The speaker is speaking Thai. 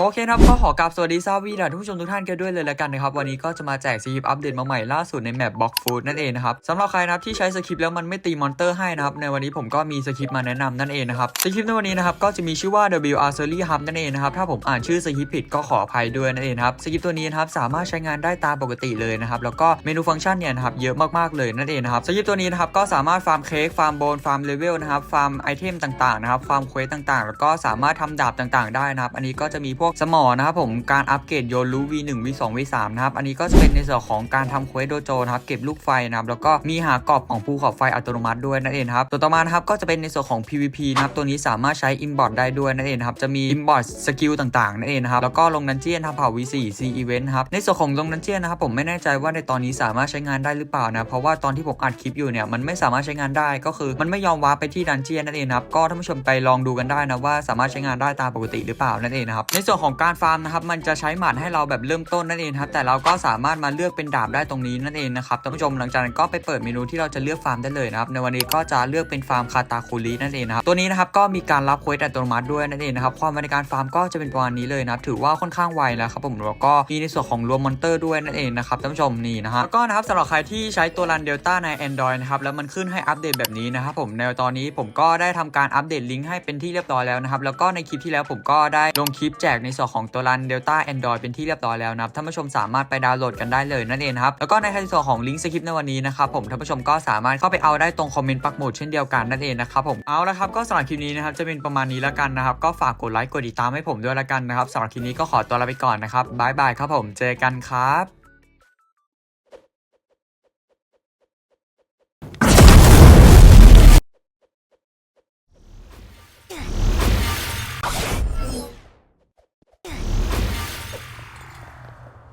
โอเคครับก็ขอกราบสวัสดีซาวีและทุกผู้ชมทุกท่านกันด้วยเลยละกันนะครับ วันนี้ก็จะมาแจกสคริปอัปเดตมาใหม่ล่าสุดในแมปบล็อกฟูดนั่นเองนะครับสำหรับใครนะครับที่ใช้สคริปแล้วมันไม่ตีมอนเตอร์ให้นะครับในวันนี้ผมก็มีสคริปมาแนะนำนั่นเองนะครับสคริปในวันนี้นะครับก็จะมีชื่อว่า W R s e r y Hub นั่นเองนะครับถ้าผมอ่านชื่อสคริปผิดก็ขออภัยด้วยนั่นเองครับสคริปตัวนี้นะครับสามารถใช้งานได้ตามปกติเลยนะครับแล้วก็เมนูฟังก์ชันเนี่ยนะครับเยอะมากๆเลยนั่นเองนะครับสคริปตัวนี้นะครับก็สามารถฟาร์มเค้กฟาร์มโบนฟาร์มเลเวลนะครับฟาร์มไอเทมต่างๆนะครับฟาร์มเควสต่างๆ แล้วก็สามารถทำดาบต่างๆ ได้นะครับอันนี้ก็จะมีพวกสมอนะครับผมการอัปเกรดโยนรู้ V1 V2 V3 นะครับอันนี้ก็จะเป็นในส่วนของการทำเควสโดโจนะครับเก็บลูกไฟนะครับแล้วก็มีหากรอบของภูเขาไฟอัตโนมัติด้วยนั่นเองครับตัวต่อมานะครับก็จะเป็นในส่วนของ PVP นะครับตัวนี้สามารถใช้ Import ได้ด้วยนั่นเองครับจะมี Import สกิลต่างๆนั่นเองครับแล้วก็ลงดันเจียนทำเผ่า V4 C Event ครับในส่วนของลงดันเจียนนะครับผมไม่แน่ใจว่าในตอนนี้สามารถใช้งานได้หรือเปล่านะเพราะว่าตอนที่ผมอัดคลิปอยู่เนี่ยมันไม่สามารถใช้งานได้ก็คือ มันไม่ยอมวาร์ปไปที่ดันเจียนนั่นเองครับก็ท่านผู้ชมไปลองดูกันได้นะว่าสามารถใช้งานได้ตามปกติหรือเปล่านั่นเองนะครับในส่วนของการฟาร์มนะครับมันจะใช้หมัดให้เราแบบเริ่มต้นนั่นเองครับแต่เราก็สามารถมาเลือกเป็นดาบได้ตรงนี้นั่นเองนะครับท่านผู้ชมหลังจากนั้นก็ไปเปิดเมนูที่เราจะเลือกฟาร์มได้เลยนะครับในวันนี้ก็จะเลือกเป็นฟาร์มคาตาคูรินั่นเองนะครับตัวนี้นะครับก็มีการรับเควสอัตโนมัติด้วยนั่นเองนะครับความในการฟาร์มก็จะเป็นประมาณนี้เลยนะครับถือว่าค่อนข้างไวแล้วครับผมแล้วก็มีในส่วนของรวมมอนเตอร์ด้วยนั่นเองนะครับท่านผู้ชมนี่นะฮะแล้วก็นะครับสำหรับใครที่ใช้ตัวรันเดลต้าใน Android นะครับแล้วมันขึ้นให้อัปเดตแบบนี้นะครับผมในตอนนี้ผมก็ได้ทำการอัปเดตลิงก์ให้เป็นที่เรียบร้อยแล้วนะครับแล้วก็ในคลิปที่แล้วผมก็ได้ลงคลิปแจกในในส่วนของตัวรันเดลต้า Android เป็นที่เรียบร้อยแล้วนะครับท่านผู้ชมสามารถไปดาวน์โหลดกันได้เลยนั่นเองครับแล้วก็ในส่วนของลิงก์สคริปต์ในวันนี้นะครับผมท่านผู้ชมก็สามารถเข้าไปเอาได้ตรงคอมเมนต์ปักหมุดเช่นเดียวกันนั่นเองนะครับผมเอาละครับก็สำหรับคลิปนี้นะครับจะเป็นประมาณนี้แล้วกันนะครับก็ฝากกดไลค์กดติดตามให้ผมด้วยละกันนะครับสำหรับคลิปนี้ก็ขอตัวลาไปก่อนนะครับบายบายครับผมเจอกันครับ